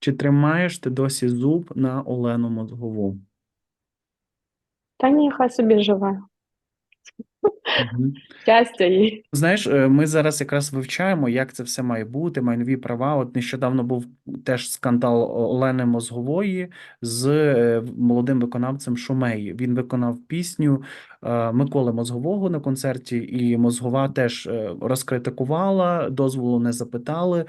Чи тримаєш ти досі зуб на Олену Мозгову? Та ні, хай собі живе. Щастя їй. Знаєш, е, ми зараз якраз вивчаємо, як це все має бути, майнові права. От нещодавно був теж скандал Олени Мозгової з е, молодим виконавцем Шумей. Він виконав пісню е, Миколи Мозгового на концерті, і Мозгова теж розкритикувала, дозволу не запитали.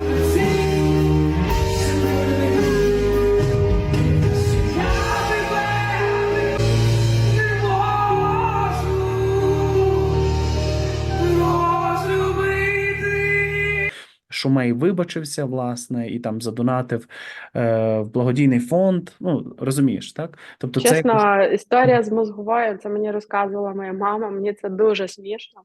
Шумей вибачився, власне, і там задонатив е, в благодійний фонд. Ну, розумієш, так? Тобто, це якось... Історія з мозговою, це мені розказувала моя мама. Мені це дуже смішно.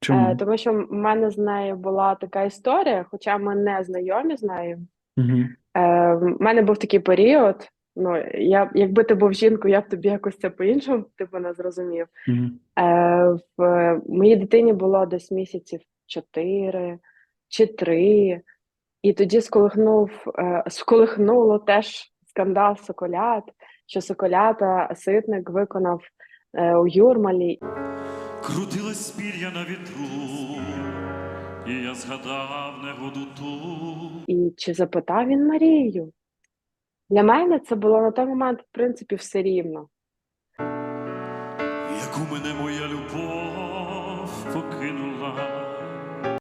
Чому? Е, тому що в мене з нею була така історія, хоча ми не знайомі з нею. Угу. Е, в мене був такий період. Ну, я, якби ти був жінкою, я б тобі якось це по-іншому типу, не зрозумів. Угу. Е, в моїй дитині було десь місяців чотири чи три, і тоді сколихнув, е, сколихнуло теж скандал Соколят, що Соколята Ситник виконав е, у Юрмалі. Крутилась пір'я на вітру, і я згадав негоду ту. І чи запитав він Марію? Для мене це було на той момент, в принципі, все рівно. Яку мене моя любов покинула.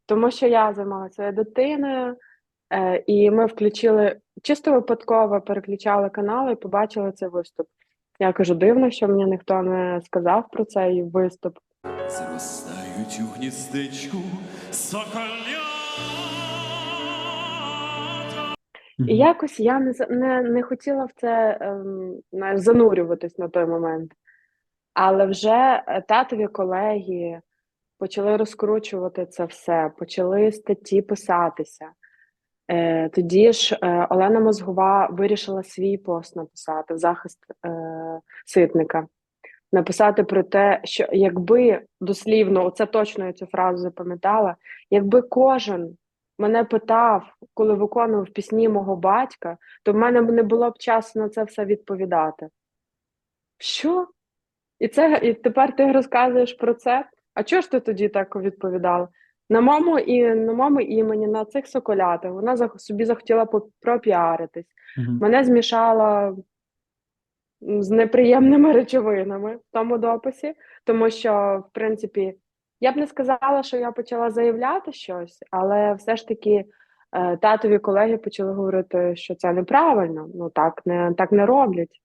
Тому що я займалася своєю дитиною, е, і ми включили чисто випадково переключали канали і побачили цей виступ. Я кажу, дивно, що мені ніхто не сказав про цей виступ. Зростають у гніздечку. І якось я не, не, не хотіла в це ем, занурюватись на той момент. Але вже е, татові колеги почали розкручувати це все, почали статті писатися. Е, тоді ж е, Олена Мозгова вирішила свій пост написати в захист е, ситника. Написати про те, що якби дослівно, оце точно я цю фразу запам'ятала, якби кожен мене питав, коли виконував пісні мого батька, то в мене не було б часу на це все відповідати. Що? І це і тепер ти розказуєш про це? А чого ж ти тоді так відповідала? На моєму і на моєму імені, на цих соколятах, вона зах- собі захотіла по- пропіаритись. Угу. Мене змішала з неприємними речовинами в тому дописі, тому що, в принципі, я б не сказала, що я почала заявляти щось, але все ж таки е, татові колеги почали говорити, що це неправильно, ну так не, так не роблять.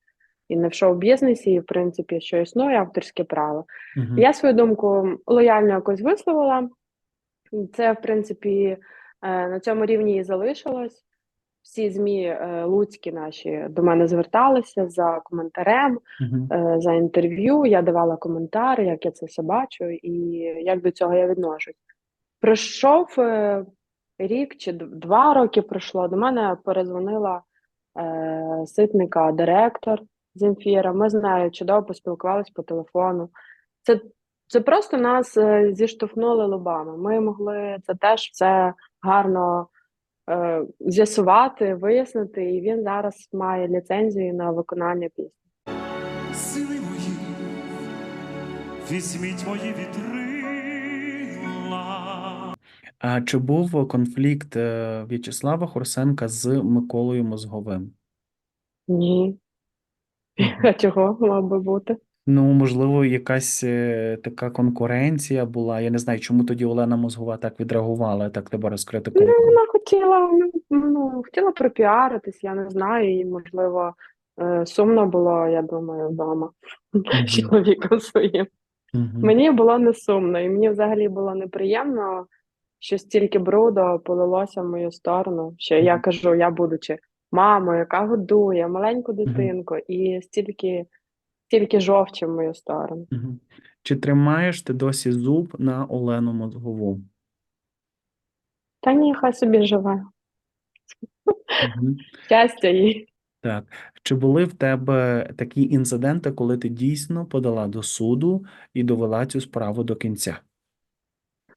І не в шоу-бізнесі, і в принципі, що існує авторське право. Угу. Я свою думку лояльно якось висловила. Це, в принципі, е, на цьому рівні і залишилось. Всі ЗМІ е, луцькі наші до мене зверталися за коментарем, Угу. за інтерв'ю. Я давала коментар, як я це все бачу, і як до цього я відношусь. Пройшов е, рік чи два роки пройшло. До мене перезвонила е, ситника, директор Земфіра. Ми з нею чудово поспілкувалися по телефону. Це, це просто нас зіштовхнули лобами. Ми могли це теж все гарно е, з'ясувати, вияснити, і він зараз має ліцензію на виконання пісні. Сили мої, візьміть мої вітрила. А чи був конфлікт е, В'ячеслава Хорсенка з Миколою Мозговим? Ні. А чого мав би бути? Ну, можливо, якась е, така конкуренція була. Я не знаю, чому тоді Олена Мозгова так відреагувала, так тебе Ну, розкритикувала. вона хотіла, ну, ну, хотіла пропіаритись, я не знаю, і, можливо, е, сумно було, я думаю, вдома з чоловіком своїм. Мгм. Мені було не сумно, і мені взагалі було неприємно, що стільки бруду полилося в мою сторону. Що я Мгм. кажу, я будучи мамою, яка годує маленьку дитинку, і стільки, стільки жовчі в мою сторону. Чи тримаєш ти досі зуб на Олену Мозгову? Та ні, хай собі живе. Мгм. Щастя їй. Так. Чи були в тебе такі інциденти, коли ти дійсно подала до суду і довела цю справу до кінця?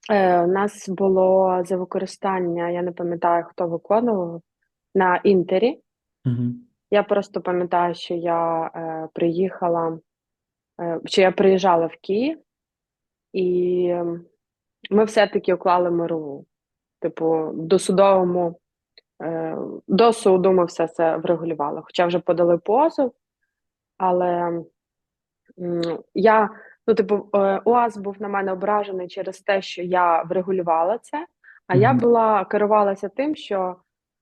Е, у нас було за використання, я не пам'ятаю, хто виконував, на інтері. Угу. Я просто пам'ятаю, що я е, приїхала, е, що я приїжджала в Київ, і ми все-таки уклали мирову. Типу, в досудовому, е, до суду ми все це врегулювали. Хоча вже подали позов, але м, я, ну, типу, е, УАЗ був на мене ображений через те, що я врегулювала це, а я була керувалася тим, що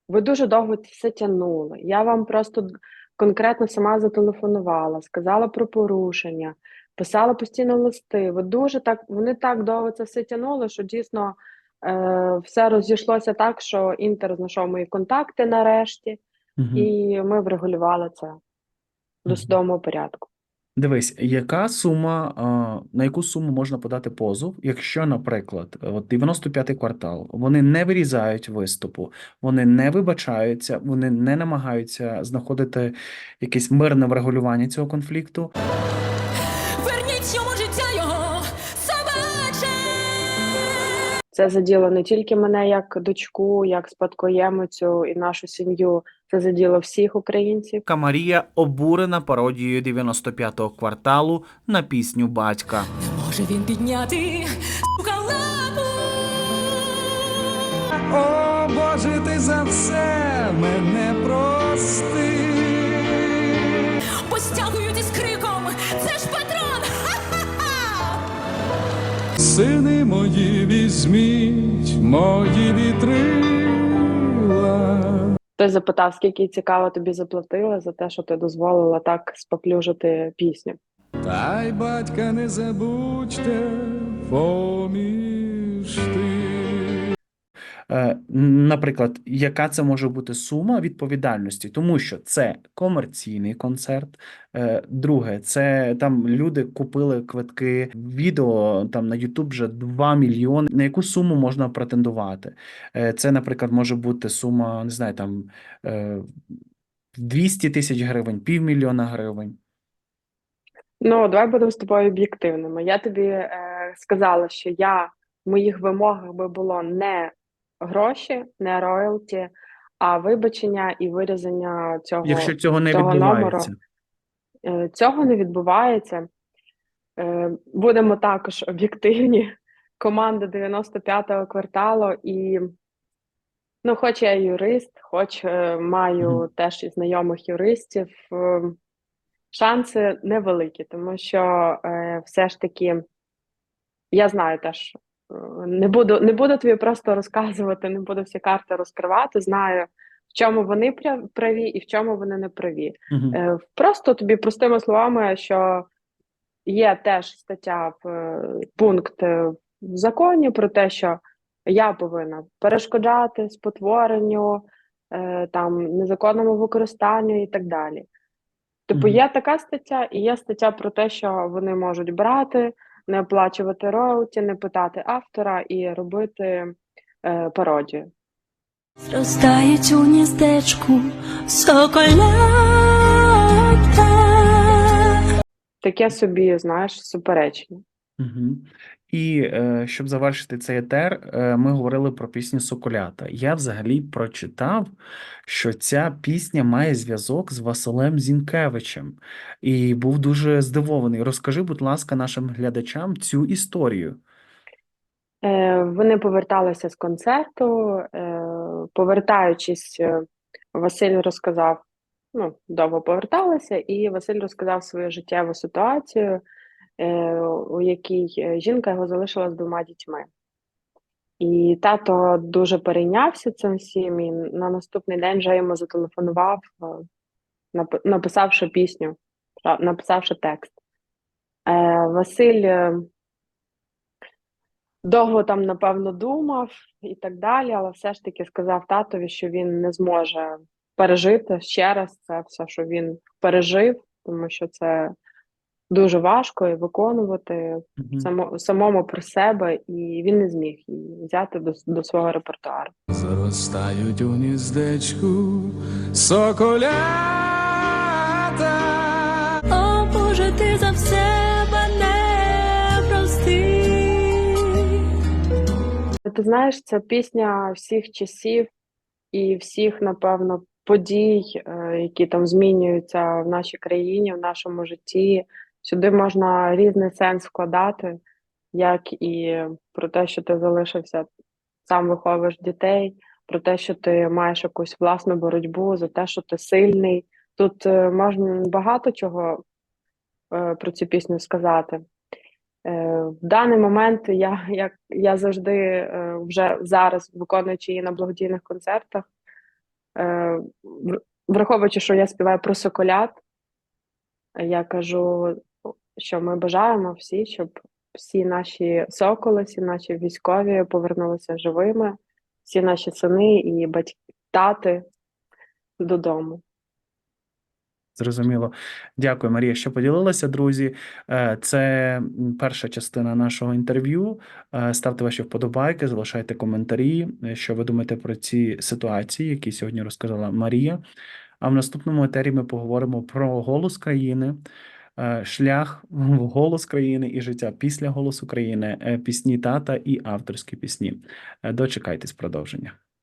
ви дуже довго все тягнули. Я вам просто конкретно сама зателефонувала, сказала про порушення, писала постійно листи. Ви дуже так, вони так довго це все тягнули, що дійсно е, все розійшлося так, що Інтер знайшов мої контакти нарешті, Угу. і ми врегулювали це в досудовому порядку. Дивись, яка сума, а, на яку суму можна подати позов, якщо, наприклад, от 95-й квартал, вони не вирізають виступу, вони не вибачаються, вони не намагаються знаходити якесь мирне врегулювання цього конфлікту. Верніть йому життя його собаче. Це заділо не тільки мене як дочку, як спадкоємицю і нашу сім'ю. Це заділо всіх українців. Марія обурена пародією 95-го кварталу на пісню батька. Не може він підняти лапу. О, Боже, ти за все мене прости. Постягують із криком. Це ж патрон. Сини мої, візьміть мої вітрила. Хтось запитав, скільки цікаво тобі заплатили за те, що ти дозволила так споплюжити пісню. Та й батька не забудьте поміж ти. Е, Наприклад, яка це може бути сума відповідальності, тому що це комерційний концерт. Е, Друге, це там люди купили квитки, відео там на YouTube вже 2 мільйони. На яку суму можна претендувати? Е, Це, наприклад, може бути сума, не знаю, там е, 200 тисяч гривень, півмільйона гривень. Ну, давай будемо з тобою об'єктивними. Я тобі е, сказала, що я в моїх вимогах би було не гроші, не роялті, а вибачення і вирізання цього. Якщо цього не номеру. відбувається. Е, Цього не відбувається. Е, Будемо також об'єктивні. Команда 95-го кварталу, і ну, хоч я юрист, хоч е, маю Мгм. теж і знайомих юристів, е, шанси невеликі, тому що все ж таки я знаю теж, не буду, не буду тобі просто розказувати, не буду всі карти розкривати. Знаю, в чому вони праві і в чому вони не праві. Е, Просто тобі простими словами, що є теж стаття е, пункт е, в законі про те, що я повинна перешкоджати спотворенню, там незаконному використанню і так далі. Типу, Мгм. є така стаття, і є стаття про те, що вони можуть брати, не оплачувати роялті, не питати автора і робити е, пародію. Зростають у гніздечку соколята. Таке собі, знаєш, суперечення. Угу. І е, щоб завершити цей етер, е, ми говорили про пісню Соколята. Я взагалі прочитав, що ця пісня має зв'язок з Василем Зінкевичем, і був дуже здивований. Розкажи, будь ласка, нашим глядачам цю історію. Е, Вони поверталися з концерту. Повертаючись, Василь розказав, ну, довго поверталися, і Василь розказав свою життєву ситуацію, у якій е, жінка його залишила з двома дітьми. І тато дуже перейнявся цим всім, і на наступний день вже йому зателефонував, е, написавши пісню, написавши текст. Е, Василь е, довго там, напевно, думав і так далі, але все ж таки сказав татові, що він не зможе пережити ще раз це все, що він пережив, тому що це дуже важко і виконувати Мгм. само, самому про себе, і він не зміг її взяти до, до свого репертуару. Зростають у гніздечку соколята. О, Боже, ти за все мене прости. Ти знаєш, це пісня всіх часів і всіх, напевно, подій, е, які там змінюються в нашій країні, в нашому житті. Сюди можна різний сенс вкладати, як і про те, що ти залишився сам виховуєш дітей, про те, що ти маєш якусь власну боротьбу, за те, що ти сильний. Тут е, можна багато чого е, про цю пісню сказати. Е, В даний момент я, як я завжди вже зараз виконуючи її на благодійних концертах, враховуючи, що я співаю про соколят, я кажу, що ми бажаємо всі, щоб всі наші соколи, всі наші військові повернулися живими, всі наші сини і батьки, тати додому. Зрозуміло. Дякую, Марія, що поділилася, друзі. Е, Це перша частина нашого інтерв'ю. Е, Ставте ваші вподобайки, залишайте коментарі, е, що ви думаєте про ці ситуації, які сьогодні розказала Марія. А в наступному етері ми поговоримо про голос країни, шлях в голос країни і життя після голосу країни, е, пісні тата і авторські пісні. Е, Дочекайтесь продовження.